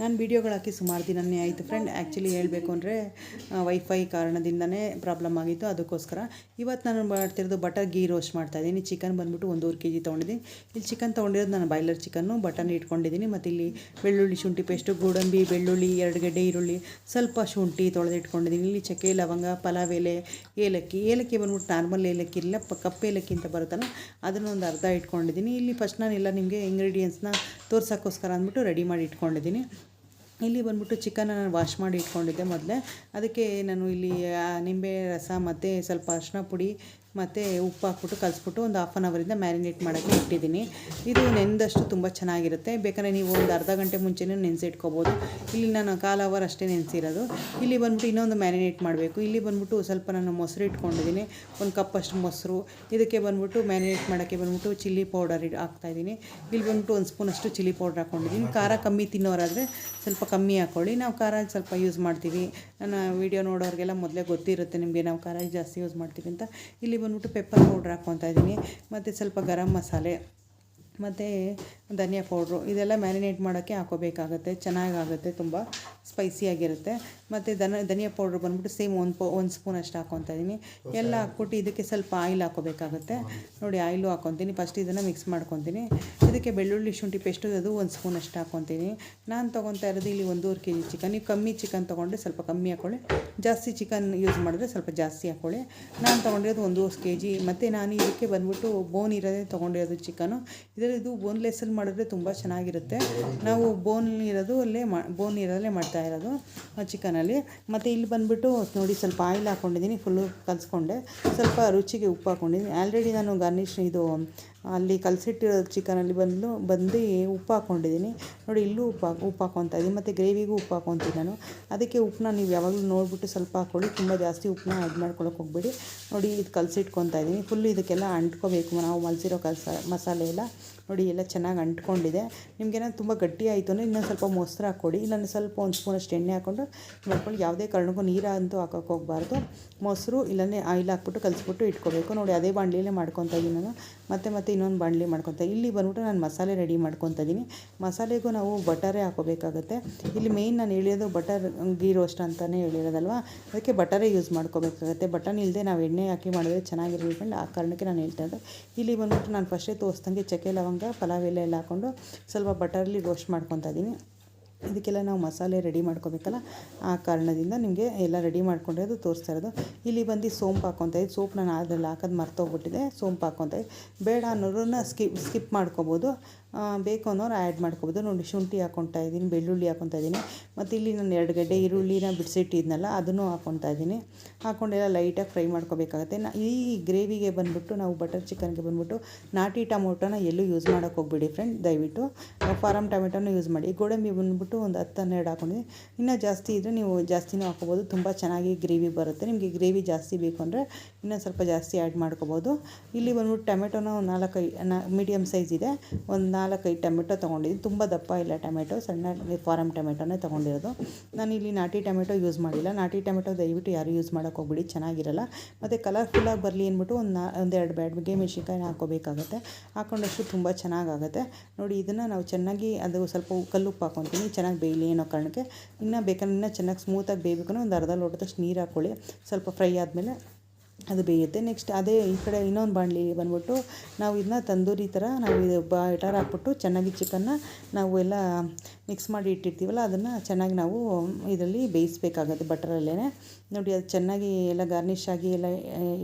ನಾನು ವೀಡಿಯೋಗಳು ಹಾಕಿ ಸುಮಾರು ದಿನನೇ ಆಯಿತು ಫ್ರೆಂಡ್ ಆ್ಯಕ್ಚುಲಿ ಹೇಳಬೇಕು ಅಂದರೆ ವೈಫೈ ಕಾರಣದಿಂದನೇ ಪ್ರಾಬ್ಲಮ್ ಆಗಿತ್ತು. ಅದಕ್ಕೋಸ್ಕರ ಇವತ್ತು ನಾನು ಮಾಡ್ತಿರೋದು ಬಟರ್ ಗೀ ರೋಸ್ಟ್ ಮಾಡ್ತಾಯಿದ್ದೀನಿ ಚಿಕನ್ ಬಂದುಬಿಟ್ಟು ಒಂದೂವರೆ ಕೆ ಜಿ ತೊಗೊಂಡಿದ್ದೀನಿ. ಇಲ್ಲಿ ಚಿಕನ್ ತೊಗೊಂಡಿರೋದು ನಾನು ಬಾಯ್ಲರ್ ಚಿಕನ್ನು ಬಟನ್ ಇಟ್ಕೊಂಡಿದ್ದೀನಿ. ಮತ್ತು ಇಲ್ಲಿ ಬೆಳ್ಳುಳ್ಳಿ ಶುಂಠಿ ಪೇಸ್ಟು ಗೋಡಂಬಿ, ಬೆಳ್ಳುಳ್ಳಿ, ಎರಡು ಗಡ್ಡೆ ಈರುಳ್ಳಿ, ಸ್ವಲ್ಪ ಶುಂಠಿ ತೊಳೆದಿಟ್ಕೊಂಡಿದ್ದೀನಿ ಇಲ್ಲಿ ಚಕ್ಕೆ, ಲವಂಗ, ಪಲಾವ್ ಎಲೆ, ಏಲಕ್ಕಿ. ಏಲಕ್ಕಿ ಬಂದ್ಬಿಟ್ಟು ನಾರ್ಮಲ್ ಏಲಕ್ಕಿ ಇಲ್ಲ, ಪ, ಕಪ್ಪು ಏಲಕ್ಕಿ ಅಂತ ಬರುತ್ತಲ್ಲ, ಅದನ್ನು ಒಂದು ಅರ್ಧ ಇಟ್ಕೊಂಡಿದ್ದೀನಿ. ಇಲ್ಲಿ ಫಸ್ಟ್ ನಾನು ನಾನೆಲ್ಲ, ನಿಮಗೆ ಇಂಗ್ರೀಡಿಯೆಂಟ್ಸ್ನ ತೋರ್ಸೋಕ್ಕೋಸ್ಕರ ಅಂದ್ಬಿಟ್ಟು ರೆಡಿ ಮಾಡಿ ಇಟ್ಕೊಂಡಿದ್ದೀನಿ. ಇಲ್ಲಿ ಬಂದ್ಬಿಟ್ಟು ಚಿಕನ್ನ ನಾನು ವಾಶ್ ಮಾಡಿ ಇಟ್ಕೊಂಡಿದ್ದೆ ಮೊದಲೇ. ಅದಕ್ಕೆ ನಾನು ಇಲ್ಲಿ ನಿಂಬೆ ರಸ ಮತ್ತು ಸ್ವಲ್ಪ ಅರಿಶಿನ ಪುಡಿ ಮತ್ತು ಉಪ್ಪು ಹಾಕ್ಬಿಟ್ಟು ಕಲಿಸ್ಬಿಟ್ಟು ಒಂದು ಹಾಫ್ ಆನ್ ಅವರಿಂದ ಮ್ಯಾರಿನೇಟ್ ಮಾಡೋಕ್ಕೆ ಇಟ್ಟಿದ್ದೀನಿ. ಇದು ನೆನೆದಷ್ಟು ತುಂಬ ಚೆನ್ನಾಗಿರುತ್ತೆ. ಬೇಕಾದ್ರೆ ನೀವು ಒಂದು ಅರ್ಧ ಗಂಟೆ ಮುಂಚೆನೇ ನೆನೆಸಿಟ್ಕೋಬೋದು. ಇಲ್ಲಿ ನಾನು ಕಾಲು ಅವರ್ ಅಷ್ಟೇ ನೆನೆಸಿರೋದು. ಇಲ್ಲಿ ಬಂದ್ಬಿಟ್ಟು ಇನ್ನೊಂದು ಮ್ಯಾರಿನೇಟ್ ಮಾಡಬೇಕು. ಇಲ್ಲಿ ಬಂದ್ಬಿಟ್ಟು ಸ್ವಲ್ಪ ನಾನು ಮೊಸರು ಇಟ್ಕೊಂಡಿದ್ದೀನಿ. ಒಂದು ಕಪ್ ಅಷ್ಟು ಮೊಸರು. ಇದಕ್ಕೆ ಬಂದ್ಬಿಟ್ಟು ಮ್ಯಾರಿನೇಟ್ ಮಾಡೋಕ್ಕೆ ಬಂದ್ಬಿಟ್ಟು ಚಿಲ್ಲಿ ಪೌಡರ್ ಹಾಕ್ತಾಯಿದ್ದೀನಿ ಇಲ್ಲಿ ಬಂದ್ಬಿಟ್ಟು ಒಂದು ಸ್ಪೂನ್ ಅಷ್ಟು ಚಿಲ್ಲಿ ಪೌಡರ್ ಹಾಕ್ಕೊಂಡಿದ್ದೀನಿ ಖಾರ ಕಮ್ಮಿ ತಿನ್ನೋರಾದರೆ ಸ್ವಲ್ಪ ಕಮ್ಮಿ ಹಾಕ್ಕೊಳ್ಳಿ ನಾವು ಖಾರ ಸ್ವಲ್ಪ ಯೂಸ್ ಮಾಡ್ತೀವಿ. ನಾನು ವೀಡಿಯೋ ನೋಡೋರಿಗೆಲ್ಲ ಮೊದಲೇ ಗೊತ್ತಿರುತ್ತೆ ನಿಮಗೆ ನಾವು ಖಾರ ಜಾಸ್ತಿ ಯೂಸ್ ಮಾಡ್ತೀವಿ ಅಂತ. ಇಲ್ಲಿ ಬಂದ್ಬಿಟ್ಟು ಪೆಪ್ಪರ್ ಪೌಡ್ರ್ ಹಾಕ್ಕೊತಾ ಇದ್ದೀನಿ ಮತ್ತು ಸ್ವಲ್ಪ ಗರಂ ಮಸಾಲೆ. ಮತ್ತು ಧನಿಯಾ ಪೌಡ್ರು ಇದೆಲ್ಲ ಮ್ಯಾರಿನೇಟ್ ಮಾಡೋಕ್ಕೆ ಹಾಕೋಬೇಕಾಗತ್ತೆ. ಚೆನ್ನಾಗಾಗುತ್ತೆ ತುಂಬ ಸ್ಪೈಸಿಯಾಗಿರುತ್ತೆ ಮತ್ತು ದನ ಧನಿಯಾ ಪೌಡ್ರ್ ಬಂದ್ಬಿಟ್ಟು ಸೇಮ್ ಒಂದು ಪೌ ಒಂದು ಸ್ಪೂನ್ ಅಷ್ಟು ಹಾಕೊತಾ ಇದ್ದೀನಿ ಎಲ್ಲ ಹಾಕ್ಬಿಟ್ಟು ಇದಕ್ಕೆ ಸ್ವಲ್ಪ ಆಯಿಲ್ ಹಾಕೋಬೇಕಾಗತ್ತೆ. ನೋಡಿ ಆಯಿಲು ಹಾಕ್ಕೊತೀನಿ ಫಸ್ಟ್ ಇದನ್ನು ಮಿಕ್ಸ್ ಮಾಡ್ಕೊತೀನಿ. ಇದಕ್ಕೆ ಬೆಳ್ಳುಳ್ಳಿ ಶುಂಠಿ ಪೇಸ್ಟು ಅದು ಒಂದು ಸ್ಪೂನ್ ಅಷ್ಟು ಹಾಕ್ಕೊತೀನಿ ನಾನು ತೊಗೊತಾ ಇರೋದು ಇಲ್ಲಿ ಒಂದೂವರೆ ಕೆ ಜಿ ಚಿಕನ್. ನೀವು ಕಮ್ಮಿ ಚಿಕನ್ ತೊಗೊಂಡ್ರೆ ಸ್ವಲ್ಪ ಕಮ್ಮಿ ಹಾಕೊಳ್ಳಿ. ಜಾಸ್ತಿ ಚಿಕನ್ ಯೂಸ್ ಮಾಡಿದ್ರೆ ಸ್ವಲ್ಪ ಜಾಸ್ತಿ ಹಾಕ್ಕೊಳ್ಳಿ ನಾನು ತೊಗೊಂಡಿರೋದು ಒಂದೂವರೆ ಕೆ ಜಿ ಮತ್ತು ನಾನು ಇದಕ್ಕೆ ಬಂದ್ಬಿಟ್ಟು ಬೋನ್ ಇರೋದೇ ತೊಗೊಂಡಿರೋದು ಚಿಕನು. ಇದರಲ್ಲಿ ಇದು ಬೋನ್ಲೆಸ್ಸಲ್ಲಿ ಮಾಡಿದ್ರೆ ತುಂಬ ಚೆನ್ನಾಗಿರುತ್ತೆ. ನಾವು ಬೋನ್ ಇರೋದು ಅಲ್ಲೇ ಮಾ ಬೋನ್ ಇರೋದಲ್ಲೇ ಮಾಡ್ತಾ ಇರೋದು ಚಿಕನಲ್ಲಿ ಮತ್ತು ಇಲ್ಲಿ ಬಂದುಬಿಟ್ಟು ನೋಡಿ ಸ್ವಲ್ಪ ಆಯಿಲ್ ಹಾಕ್ಕೊಂಡಿದ್ದೀನಿ ಫುಲ್ಲು ಕಲಿಸ್ಕೊಂಡೆ. ಸ್ವಲ್ಪ ರುಚಿಗೆ ಉಪ್ಪು ಹಾಕ್ಕೊಂಡಿದ್ದೀನಿ ಆಲ್ರೆಡಿ ನಾನು ಗಾರ್ನಿಷ್ ಇದು, ಅಲ್ಲಿ ಕಲಸಿಟ್ಟಿರೋ ಚಿಕನಲ್ಲಿ ಬಂದು ಬಂದು ಉಪ್ಪು ಹಾಕ್ಕೊಂಡಿದ್ದೀನಿ ನೋಡಿ ಇಲ್ಲೂ ಉಪ್ಪು ಉಪ್ಪು ಹಾಕ್ಕೊತಾ ಇದ್ದೀನಿ. ಮತ್ತು ಗ್ರೇವಿಗೂ ಉಪ್ಪು ಹಾಕ್ಕೊತೀನಿ ನಾನು. ಅದಕ್ಕೆ ಉಪ್ಪನ್ನ ನೀವು ಯಾವಾಗಲೂ ನೋಡಿಬಿಟ್ಟು ಸ್ವಲ್ಪ ಹಾಕ್ಕೊಳ್ಳಿ ತುಂಬ ಜಾಸ್ತಿ ಉಪ್ಪನ್ನ ಆ್ಯಡ್ ಮಾಡ್ಕೊಳಕ್ಕೆ ಹೋಗ್ಬೇಡಿ. ನೋಡಿ ಇದು ಕಲಸಿಟ್ಕೊತಾ ಇದ್ದೀನಿ. ಫುಲ್ ಇದಕ್ಕೆಲ್ಲ ಅಂಟ್ಕೋಬೇಕು. ನಾವು ಮಲಸಿರೋ ಕಲಸ, ಮಸಾಲೆ ಎಲ್ಲ. ನೋಡಿ, ಎಲ್ಲ ಚೆನ್ನಾಗಿ ಅಂಟ್ಕೊಂಡಿದೆ. ನಿಮಗೇನಾದ್ರು ತುಂಬ ಗಟ್ಟಿ ಆಯಿತು ಅಂದರೆ ಇನ್ನೊಂದು ಸ್ವಲ್ಪ ಮೊಸರು ಹಾಕ್ಕೊಡಿ. ಇಲ್ಲಾಂದರೆ ಸ್ವಲ್ಪ ಒಂದು ಸ್ಪೂನಷ್ಟು ಎಣ್ಣೆ ಹಾಕ್ಕೊಂಡು ಮಾಡ್ಕೊಂಡು ಯಾವುದೇ ಕಾರಣಕ್ಕೂ ನೀರಂತೂ ಹಾಕೋಕೆ ಹೋಗಬಾರ್ದು. ಮೊಸರು ಇಲ್ಲಾಂದರೆ ಆಯಿಲ್ ಹಾಕ್ಬಿಟ್ಟು ಕಲಿಸ್ಬಿಟ್ಟು ಇಟ್ಕೋಬೇಕು. ನೋಡಿ, ಅದೇ ಬಾಣಲಿಯಲ್ಲೇ ಮಾಡ್ಕೊತ ಇದ್ದೀನಿ ನಾನು. ಮತ್ತೆ ಮತ್ತೆ ಇನ್ನೊಂದು ಬಾಣಲಿ ಮಾಡ್ಕೊತಾ ಇಲ್ಲಿ ಬಂದ್ಬಿಟ್ಟು ನಾನು ಮಸಾಲೆ ರೆಡಿ ಮಾಡ್ಕೊತ ಇದ್ದೀನಿ ಮಸಾಲೆಗೂ ನಾವು ಬಟರೇ ಹಾಕೋಬೇಕಾಗತ್ತೆ ಇಲ್ಲಿ ಮೇಯ್ನ್ ನಾನು ಹೇಳಿರೋದು ಬಟರ್, ಗೀ ರೋಸ್ಟ್ ಅಂತಲೇ ಹೇಳಿರೋದಲ್ವ? ಅದಕ್ಕೆ ಬಟರೇ ಯೂಸ್ ಮಾಡ್ಕೋಬೇಕಾಗತ್ತೆ. ಬಟನ್ ಇಲ್ಲದೆ ನಾವು ಎಣ್ಣೆ ಹಾಕಿ ಮಾಡಿದ್ರೆ ಚೆನ್ನಾಗಿರ್ಬೇಕು ಆ ಕಾರಣಕ್ಕೆ ನಾನು ಹೇಳ್ತಾ ಇದ್ದೆ ಇಲ್ಲಿ ಬಂದ್ಬಿಟ್ಟು ನಾನು ಫಸ್ಟೇ ತೋರಿಸ್ದಂಗೆ ಚಕ್ಕೆ ಲವಂಗ ಪಲಾವ್ ಎಲೆ ಎಲ್ಲ ಹಾಕ್ಕೊಂಡು ಸ್ವಲ್ಪ ಬಟರಲ್ಲಿ ರೋಸ್ಟ್ ಮಾಡ್ಕೊತಾ ಇದ್ದೀನಿ. ಇದಕ್ಕೆಲ್ಲ ನಾವು ಮಸಾಲೆ ರೆಡಿ ಮಾಡ್ಕೋಬೇಕಲ್ಲ? ಆ ಕಾರಣದಿಂದ ನಿಮಗೆ ಎಲ್ಲ ರೆಡಿ ಮಾಡ್ಕೊಂಡಿರೋದು ತೋರಿಸ್ತಾ ಇರೋದು. ಇಲ್ಲಿ ಬಂದು ಸೋಂಪು ಹಾಕೊತ ಇದ್ದು ಸೋಂಪು ನಾನು ಅದ್ರಲ್ಲಿ ಹಾಕೋದು ಮರ್ತೋಗ್ಬಿಟ್ಟಿದೆ. ಸೋಂಪು ಹಾಕೊತ ಇದ್ದು ಬೇಡ ಅನ್ನೋರನ್ನ ಸ್ಕಿಪ್ ಸ್ಕಿಪ್ ಮಾಡ್ಕೋಬೋದು. ಬೇಕು ಅನ್ನೋರು ಆ್ಯಡ್ ಮಾಡ್ಕೋಬೋದು. ನೋಡಿ, ಶುಂಠಿ ಹಾಕ್ಕೊತಾ ಇದ್ದೀನಿ, ಬೆಳ್ಳುಳ್ಳಿ ಹಾಕ್ಕೊತಾ ಇದ್ದೀನಿ. ಮತ್ತು ಇಲ್ಲಿ ನಾನು ಎರಡು ಗಡ್ಡೆ ಈರುಳ್ಳಿನ ಬಿಡಿಸಿಟ್ಟಿದ್ನಲ್ಲ, ಅದನ್ನು ಹಾಕ್ಕೊತಾ ಇದ್ದೀನಿ. ಹಾಕೊಂಡೆಲ್ಲ ಲೈಟಾಗಿ ಫ್ರೈ ಮಾಡ್ಕೋಬೇಕಾಗತ್ತೆ. ಈ ಗ್ರೇವಿಗೆ ಬಂದ್ಬಿಟ್ಟು, ನಾವು ಬಟರ್ ಚಿಕನ್ಗೆ ಬಂದ್ಬಿಟ್ಟು, ನಾಟಿ ಟೊಮೊಟೊನ ಎಲ್ಲೂ ಯೂಸ್ ಮಾಡೋಕ್ಕೆ ಹೋಗ್ಬಿಡಿ ಫ್ರೆಂಡ್. ದಯವಿಟ್ಟು. ಫಾರಮ್ ಟೊಮೆಟೊನ ಯೂಸ್ ಮಾಡಿ. ಗೋಡಂಬಿ ಬಂದ್ಬಿಟ್ಟು ಒಂದು ಹತ್ತು ಹನ್ನೆರಡು ಹಾಕ್ಕೊಂಡಿದ್ದೀನಿ. ಇನ್ನೂ ಜಾಸ್ತಿ ಇದ್ದರೆ ನೀವು ಜಾಸ್ತಿನೂ ಹಾಕ್ಕೋಬೋದು. ತುಂಬ ಚೆನ್ನಾಗಿ ಗ್ರೇವಿ ಬರುತ್ತೆ. ನಿಮಗೆ ಗ್ರೇವಿ ಜಾಸ್ತಿ ಬೇಕು ಅಂದರೆ ಇನ್ನೂ ಸ್ವಲ್ಪ ಜಾಸ್ತಿ ಆ್ಯಡ್ ಮಾಡ್ಕೋಬೋದು. ಇಲ್ಲಿ ಬಂದ್ಬಿಟ್ಟು ಟೊಮೆಟೊನ ಒಂದು ನಾಲ್ಕೈ ನಾ ಮೀಡಿಯಮ್ ಸೈಜ್ ಇದೆ. ಒಂದು ನಾಲ್ಕೈದು ಟೊಮೆಟೊ ತೊಗೊಂಡಿದ್ದೀನಿ. ತುಂಬ ದಪ್ಪ ಇಲ್ಲ ಟೊಮೆಟೊ. ಸಣ್ಣ ಫಾರಮ್ ಟೊಮೆಟೊನೇ ತೊಗೊಂಡಿರೋದು. ನಾನು ಇಲ್ಲಿ ನಾಟಿ ಟೊಮೆಟೊ ಯೂಸ್ ಮಾಡಿಲ್ಲ. ನಾಟಿ ಟೊಮೆಟೊ ದಯವಿಟ್ಟು ಯಾರು ಯೂಸ್ ಮಾಡೋಕ್ಕೆ ಹೋಗ್ಬಿಡಿ. ಚೆನ್ನಾಗಿರಲ್ಲ. ಮತ್ತು ಕಲರ್ಫುಲ್ಲಾಗಿ ಬರಲಿ ಅಂದ್ಬಿಟ್ಟು ಒಂದು ನಾ ಒಂದೆರಡು ಬ್ಯಾಡ್ಗೆ ಮೆಣಸಿನ್ಕಾಯಿನ ಹಾಕ್ಕೋಬೇಕಾಗುತ್ತೆ. ಹಾಕೊಂಡಷ್ಟು ತುಂಬ ಚೆನ್ನಾಗಾಗುತ್ತೆ. ನೋಡಿ, ಇದನ್ನು ನಾವು ಚೆನ್ನಾಗಿ ಅದು ಸ್ವಲ್ಪ ಕಲ್ಲುಪ್ಪು ಹಾಕ್ಕೊತೀನಿ ಚೆನ್ನಾಗಿ ಬೇಯಲಿ ಅನ್ನೋ ಕಾರಣಕ್ಕೆ ಇನ್ನು ಬೇಕಾದ್ರೆ ಇನ್ನೂ ಚೆನ್ನಾಗಿ ಸ್ಮೂತಾಗಿ ಬೇಯಬೇಕು ಒಂದು ಅರ್ಧ ಲೋಟದಷ್ಟು ನೀರು ಹಾಕ್ಕೊಳ್ಳಿ. ಸ್ವಲ್ಪ ಫ್ರೈ ಆದಮೇಲೆ ಅದು ಬೇಯುತ್ತೆ. ನೆಕ್ಸ್ಟ್ ಅದೇ ಈ ಕಡೆ ಇನ್ನೊಂದು ಬಾಣಲಿ ಬಂದ್ಬಿಟ್ಟು ನಾವು ಇದನ್ನ ತಂದೂರಿ ಥರ ನಾವು ಇದು ಬಟರ್ ಹಾಕ್ಬಿಟ್ಟು ಚೆನ್ನಾಗಿ ಚಿಕನ್ನ ನಾವು ಎಲ್ಲ ಮಿಕ್ಸ್ ಮಾಡಿ ಇಟ್ಟಿರ್ತೀವಲ್ಲ, ಅದನ್ನು ಚೆನ್ನಾಗಿ ನಾವು ಇದರಲ್ಲಿ ಬೇಯಿಸ್ಬೇಕಾಗುತ್ತೆ ಬಟರಲ್ಲೇ ನೋಡಿ ಅದು ಚೆನ್ನಾಗಿ ಎಲ್ಲ ಗಾರ್ನಿಷ್ ಆಗಿ ಎಲ್ಲ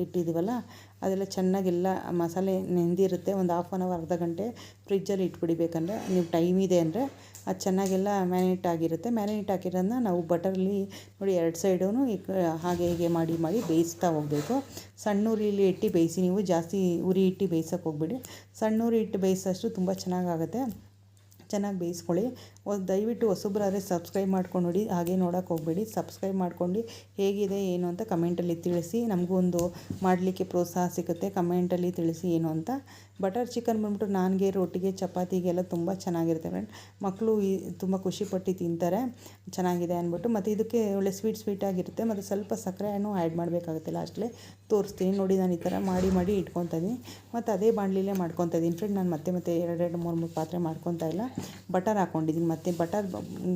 ಇಟ್ಟಿದ್ದೀವಲ್ಲ ಅದೆಲ್ಲ ಚೆನ್ನಾಗೆಲ್ಲ ಮಸಾಲೆ ನೆಂದಿರುತ್ತೆ ಒಂದು ಹಾಫ್ ಆನ್ ಅವರ್ ಅರ್ಧ ಗಂಟೆ ಫ್ರಿಜ್ಜಲ್ಲಿ ಇಟ್ಬಿಡಿ ಬೇಕಂದರೆ ನೀವು ಟೈಮ್ ಇದೆ ಅಂದರೆ ಅದು ಚೆನ್ನಾಗೆಲ್ಲ ಮ್ಯಾರಿನೇಟ್ ಆಗಿರುತ್ತೆ. ಮ್ಯಾರಿನೇಟ್ ಹಾಕಿರೋದನ್ನ ನಾವು ಬಟರಲ್ಲಿ ನೋಡಿ ಎರಡು ಸೈಡೂ ಹಾಗೆ ಹೀಗೆ ಮಾಡಿ ಮಾಡಿ ಬೇಯಿಸ್ತಾ ಹೋಗಬೇಕು. ಸಣ್ಣ ಉರಿಲಿ ಇಟ್ಟು ಬೇಯಿಸಿ ನೀವು ಜಾಸ್ತಿ ಉರಿ ಇಟ್ಟು ಬೇಯಿಸೋಕೆ ಹೋಗ್ಬೇಡಿ. ಸಣ್ಣ ಉರಿ ಇಟ್ಟು ಬೇಯಿಸೋಷ್ಟು ತುಂಬ ಚೆನ್ನಾಗಾಗುತ್ತೆ. ಚೆನ್ನಾಗಿ ಬೇಯಿಸ್ಕೊಳ್ಳಿ. ದಯವಿಟ್ಟು ಹೊಸಬ್ರಾದ್ರೆ ಸಬ್ಸ್ಕ್ರೈಬ್ ಮಾಡ್ಕೊಂಡು ನೋಡಿ ಹಾಗೆ ನೋಡೋಕೆ ಹೋಗಬೇಡಿ. ಸಬ್ಸ್ಕ್ರೈಬ್ ಮಾಡ್ಕೊಂಡು ಹೇಗಿದೆ, ಏನು ಅಂತ ಕಮೆಂಟಲ್ಲಿ ತಿಳಿಸಿ. ನಮಗೂ ಒಂದು ಮಾಡಲಿಕ್ಕೆ ಪ್ರೋತ್ಸಾಹ ಸಿಗುತ್ತೆ, ಕಮೆಂಟಲ್ಲಿ ತಿಳಿಸಿ ಏನು ಅಂತ. ಬಟರ್ ಚಿಕನ್ ಬಂದ್ಬಿಟ್ಟು ನಾನ್ಗೆ ರೊಟ್ಟಿಗೆ, ಚಪಾತಿಗೆಲ್ಲ ತುಂಬ ಚೆನ್ನಾಗಿರುತ್ತೆ ಫ್ರೆಂಡ್ ಮಕ್ಕಳು ಈ, ತುಂಬ ಖುಷಿಪಟ್ಟು ತಿಂತಾರೆ. ಚೆನ್ನಾಗಿದೆ ಅಂದ್ಬಿಟ್ಟು. ಮತ್ತು ಇದಕ್ಕೆ ಒಳ್ಳೆ ಸ್ವೀಟ್ ಸ್ವೀಟಾಗಿರುತ್ತೆ. ಮತ್ತು ಸ್ವಲ್ಪ ಸಕ್ಕರೆ ಹಣ್ಣು ಆ್ಯಡ್ ಮಾಡಬೇಕಾಗುತ್ತೆ ಲಾಸ್ಟ್ಲಿ ತೋರಿಸ್ತೀನಿ. ನೋಡಿ ನಾನು ಈ ಥರ ಮಾಡಿ ಮಾಡಿ ಇಟ್ಕೊತಾ ಇದ್ದೀನಿ. ಮತ್ತು ಅದೇ ಬಾಣಲಿಲೇ ಮಾಡ್ಕೊತಾ ಇದ್ದೀನಿ ಫ್ರೆಂಡ್ ನಾನು ಮತ್ತೆ ಮತ್ತೆ ಎರಡೆರಡು, ಮೂರು ಮೂರು ಪಾತ್ರೆ ಮಾಡ್ಕೊತಾ ಇಲ್ಲ. ಬಟರ್ ಹಾಕ್ಕೊಂಡಿದ್ದೀನಿ ಮತ್ತು ಬಟರ್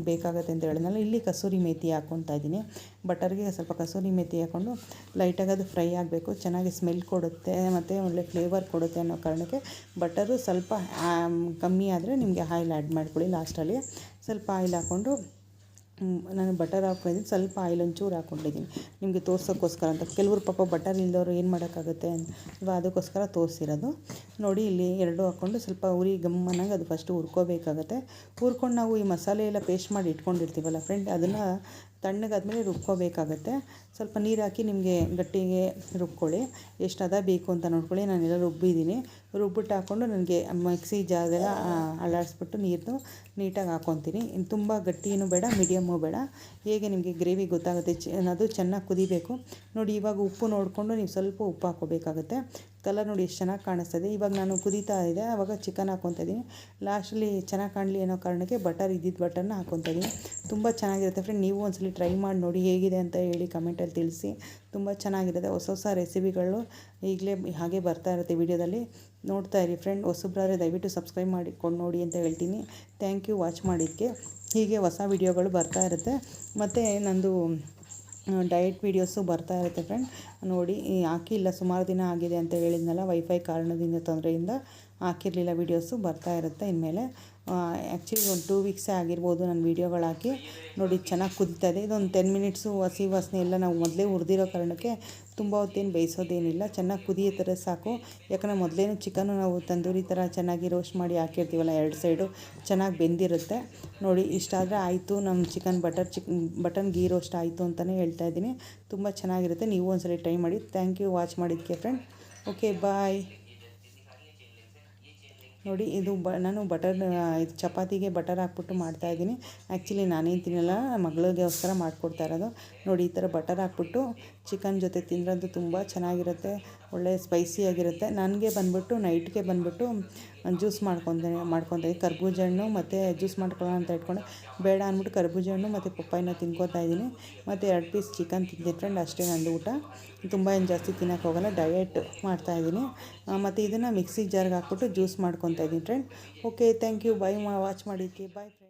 ಬೇಕಾಗುತ್ತೆ ಅಂತ ಹೇಳಿದ್ನಲ್ಲ, ಇಲ್ಲಿ ಕಸೂರಿ ಮೇತಿ ಹಾಕ್ಕೊತಾ ಇದ್ದೀನಿ. ಬಟರ್ಗೆ ಸ್ವಲ್ಪ ಕಸೂರಿ ಮೇತಿ ಹಾಕ್ಕೊಂಡು ಲೈಟಾಗಿ ಅದು ಫ್ರೈ ಆಗಬೇಕು. ಚೆನ್ನಾಗಿ ಸ್ಮೆಲ್ ಕೊಡುತ್ತೆ, ಮತ್ತು ಒಳ್ಳೆ ಫ್ಲೇವರ್ ಕೊಡುತ್ತೆ ಅನ್ನೋ ಕಾರಣಕ್ಕೆ ಬಟರು ಸ್ವಲ್ಪ ಕಮ್ಮಿ ಆದರೆ ನಿಮಗೆ ಆಯಿಲ್ ಆ್ಯಡ್ ಮಾಡ್ಕೊಳ್ಳಿ ಲಾಸ್ಟಲ್ಲಿ. ಸ್ವಲ್ಪ ಆಯಿಲ್ ಹಾಕ್ಕೊಂಡು ನಾನು ಬಟರ್ ಹಾಕೊಂಡಿದ್ದೀನಿ ಸ್ವಲ್ಪ ಆಯಿಲ್ ಒಂಚೂರು ಹಾಕ್ಕೊಂಡಿದ್ದೀನಿ ನಿಮಗೆ ತೋರ್ಸೋಕ್ಕೋಸ್ಕರ ಅಂತ. ಕೆಲವರು ಪಾಪ ಬಟರ್ ಇಲ್ಲದವರು ಏನು ಮಾಡೋಕ್ಕಾಗುತ್ತೆ ಅಲ್ವಾ ಅದಕ್ಕೋಸ್ಕರ ತೋರಿಸಿರೋದು. ನೋಡಿ, ಇಲ್ಲಿ ಎರಡು ಹಾಕ್ಕೊಂಡು ಸ್ವಲ್ಪ ಉರಿ ಗಮ್ಮನಾಗಿ ಅದು ಫಸ್ಟು ಹುರ್ಕೋಬೇಕಾಗತ್ತೆ. ಹುರ್ಕೊಂಡು ನಾವು ಈ ಮಸಾಲೆ ಎಲ್ಲ ಪೇಸ್ಟ್ ಮಾಡಿ ಇಟ್ಕೊಂಡಿರ್ತೀವಲ್ಲ ಫ್ರೆಂಡ್ ಅದನ್ನು ತಣ್ಣಗಾದ್ಮೇಲೆ ರುಬ್ಕೋಬೇಕಾಗತ್ತೆ. ಸ್ವಲ್ಪ ನೀರು ಹಾಕಿ ನಿಮಗೆ ಗಟ್ಟಿಗೆ ರುಬ್ಕೊಳ್ಳಿ. ಎಷ್ಟು ಅದ ಬೇಕು ಅಂತ ನೋಡ್ಕೊಳ್ಳಿ. ನಾನೆಲ್ಲ ರುಬ್ಬಿದ್ದೀನಿ. ರುಬ್ಬಿಟ್ಟು ಹಾಕ್ಕೊಂಡು ನನಗೆ ಮಿಕ್ಸಿ ಜಾಗೆಲ್ಲ ಅಲ್ಲಾಡಿಸ್ಬಿಟ್ಟು ನೀರನ್ನು ನೀಟಾಗಿ ಹಾಕ್ಕೊತೀನಿ. ಇನ್ನು ತುಂಬ ಗಟ್ಟಿನೂ ಬೇಡ ಮೀಡಿಯಮ್ಮು ಬೇಡ. ಹೇಗೆ ನಿಮಗೆ ಗ್ರೇವಿ ಗೊತ್ತಾಗುತ್ತೆ ಅದು ಚೆನ್ನಾಗಿ ಕುದಿಬೇಕು. ನೋಡಿ, ಇವಾಗ ಉಪ್ಪು ನೋಡಿಕೊಂಡು ನೀವು ಸ್ವಲ್ಪ ಉಪ್ಪು ಹಾಕೋಬೇಕಾಗುತ್ತೆ ಕಲರ್ ನೋಡಿ ಎಷ್ಟು ಚೆನ್ನಾಗಿ ಕಾಣಿಸ್ತದೆ. ಇವಾಗ ನಾನು ಕುದೀತಾ ಇದೆ ಆವಾಗ ಚಿಕನ್ ಹಾಕ್ಕೊತಾ ಲಾಸ್ಟಲ್ಲಿ ಚೆನ್ನಾಗಿ ಕಾಣಲಿ ಅನ್ನೋ ಕಾರಣಕ್ಕೆ ಬಟರ್, ಇದ್ದಿದ್ದು ಬಟರ್ನ ಹಾಕ್ಕೊತಾ ಇದ್ದೀನಿ. ತುಂಬ ಚೆನ್ನಾಗಿರುತ್ತೆ ಫ್ರೆಂಡ್, ನೀವು ಒಂದ್ಸಲಿ ಟ್ರೈ ಮಾಡಿ ನೋಡಿ ಹೇಗಿದೆ ಅಂತ ಹೇಳಿ ಕಮೆಂಟಲ್ಲಿ ತಿಳಿಸಿ. ತುಂಬ ಚೆನ್ನಾಗಿರುತ್ತೆ. ಹೊಸ ಹೊಸ ರೆಸಿಪಿಗಳು ಈಗಲೇ ಹಾಗೆ ಬರ್ತಾ ಇರುತ್ತೆ ವಿಡಿಯೋದಲ್ಲಿ. ನೋಡ್ತಾ ಇರಿ ಫ್ರೆಂಡ್, ಹೊಸಬ್ರಾದ್ರೆ ದಯವಿಟ್ಟು ಸಬ್ಸ್ಕ್ರೈಬ್ ಮಾಡಿಕೊಂಡು ನೋಡಿ ಅಂತ ಹೇಳ್ತೀನಿ. ಥ್ಯಾಂಕ್ ಯು ವಾಚ್ ಮಾಡಿದ್ದಕ್ಕೆ. ಹೀಗೆ ಹೊಸ ವಿಡಿಯೋಗಳು ಬರ್ತಾ ಇರುತ್ತೆ. ಮತ್ತು ನಂದು ಡಯಟ್ ವೀಡಿಯೋಸು ಬರ್ತಾ ಇರುತ್ತೆ ಫ್ರೆಂಡ್. ನೋಡಿ ಹಾಕಿಲ್ಲ ಸುಮಾರು ದಿನ ಆಗಿದೆ ಅಂತ ಹೇಳಿದ್ನಲ್ಲ ವೈಫೈ ಕಾರಣದಿಂದ, ತೊಂದರೆಯಿಂದ ಹಾಕಿರಲಿಲ್ಲ ವೀಡಿಯೋಸು ಬರ್ತಾ ಇರುತ್ತೆ ಇನ್ಮೇಲೆ. ಆ್ಯಕ್ಚುಲಿ ಒಂದು ಟೂ ವೀಕ್ಸೇ ಆಗಿರ್ಬೋದು ನಾನು ವೀಡಿಯೋಗಳು ಹಾಕಿ. ನೋಡಿ ಚೆನ್ನಾಗಿ ಕುದಿತದೆ. ಇದೆ ಇದೊಂದು ಟೆನ್ ಮಿನಿಟ್ಸು ಹಸಿ ವಾಸನೆ ಎಲ್ಲ ನಾವು ಮೊದಲೇ ಹುರಿದಿರೋ ಕಾರಣಕ್ಕೆ ತುಂಬ ಹೊತ್ತೇನು ಬೇಯಿಸೋದೇನಿಲ್ಲ. ಚೆನ್ನಾಗಿ ಕುದಿಯೋ ಥರ ಸಾಕು. ಯಾಕಂದರೆ ಮೊದಲೇನು ಚಿಕನ್ನು ನಾವು ತಂದೂರಿ ಥರ ಚೆನ್ನಾಗಿ ರೋಸ್ಟ್ ಮಾಡಿ ಹಾಕಿರ್ತೀವಲ್ಲ ಎರಡು ಸೈಡು ಚೆನ್ನಾಗಿ ಬೆಂದಿರುತ್ತೆ. ನೋಡಿ ಇಷ್ಟಾದರೆ ಆಯಿತು. ನಮ್ಮ chicken butter chick button ghee roast ಆಯಿತು ಅಂತಲೇ ಹೇಳ್ತಾ ಇದ್ದೀನಿ. ತುಂಬ ಚೆನ್ನಾಗಿರುತ್ತೆ. ನೀವು ಒಂದ್ಸಲಿ ಟ್ರೈ ಮಾಡಿ. ಥ್ಯಾಂಕ್ ಯು ವಾಚ್ ಮಾಡಿದ್ದಕ್ಕೆ ಫ್ರೆಂಡ್ ಓಕೆ ಬಾಯ್ ನೋಡಿ, ಇದು ಬ, ನಾನು ಬಟರ್ ಇದು ಚಪಾತಿಗೆ ಬಟರ್ ಹಾಕ್ಬಿಟ್ಟು ಮಾಡ್ತಾಯಿದ್ದೀನಿ ಆ್ಯಕ್ಚುಲಿ ನಾನೇ ತಿನ್ನಲ್ಲ, ಮಗಳಿಗೋಸ್ಕರ ಮಾಡಿಕೊಡ್ತಾ ಇರೋದು. ನೋಡಿ, ಈ ಥರ ಬಟರ್ ಹಾಕ್ಬಿಟ್ಟು ಚಿಕನ್ ಜೊತೆ ತಿಂದ್ರಂತೂ ತುಂಬ ಚೆನ್ನಾಗಿರುತ್ತೆ. ಒಳ್ಳೆ ಸ್ಪೈಸಿಯಾಗಿರುತ್ತೆ ನನಗೆ ಬಂದ್ಬಿಟ್ಟು ನೈಟ್ಗೆ ಬಂದ್ಬಿಟ್ಟು ಜ್ಯೂಸ್ ಮಾಡ್ಕೊತೀನಿ ಮಾಡ್ಕೊತೀನಿ ಕರ್ಬೂಜ ಹಣ್ಣು ಮತ್ತು ಜ್ಯೂಸ್ ಮಾಡ್ಕೊಳ್ಳೋಣ ಅಂತ ಇಟ್ಕೊಂಡೆ. ಬೇಡ ಅಂದ್ಬಿಟ್ಟು ಕರ್ಬೂಜ ಹಣ್ಣು ಮತ್ತು ಪಪ್ಪಾಯಿನ ತಿನ್ಕೋತಾ ಇದ್ದೀನಿ. ಮತ್ತು ಎರಡು ಪೀಸ್ ಚಿಕನ್ ಫ್ರೆಂಡ್ ಅಷ್ಟೇ ನಂದು ಊಟ. ತುಂಬ ಏನು ಜಾಸ್ತಿ ತಿನ್ನೋಕೆ ಹೋಗಲ್ಲ ಡಯಟ್ ಮಾಡ್ತಾಯಿದ್ದೀನಿ ಮತ್ತು ಇದನ್ನು ಮಿಕ್ಸಿ ಜಾರ್ಗೆ ಹಾಕ್ಬಿಟ್ಟು ಜ್ಯೂಸ್ ಮಾಡ್ಕೊತಾ ಇದ್ದೀನಿ friend okay thank you bye ಮಾ ವಾಚ್ ಮಾಡಿದ್ದಕ್ಕೆ ಬಾಯ್ ಫ್ರೆಂಡ್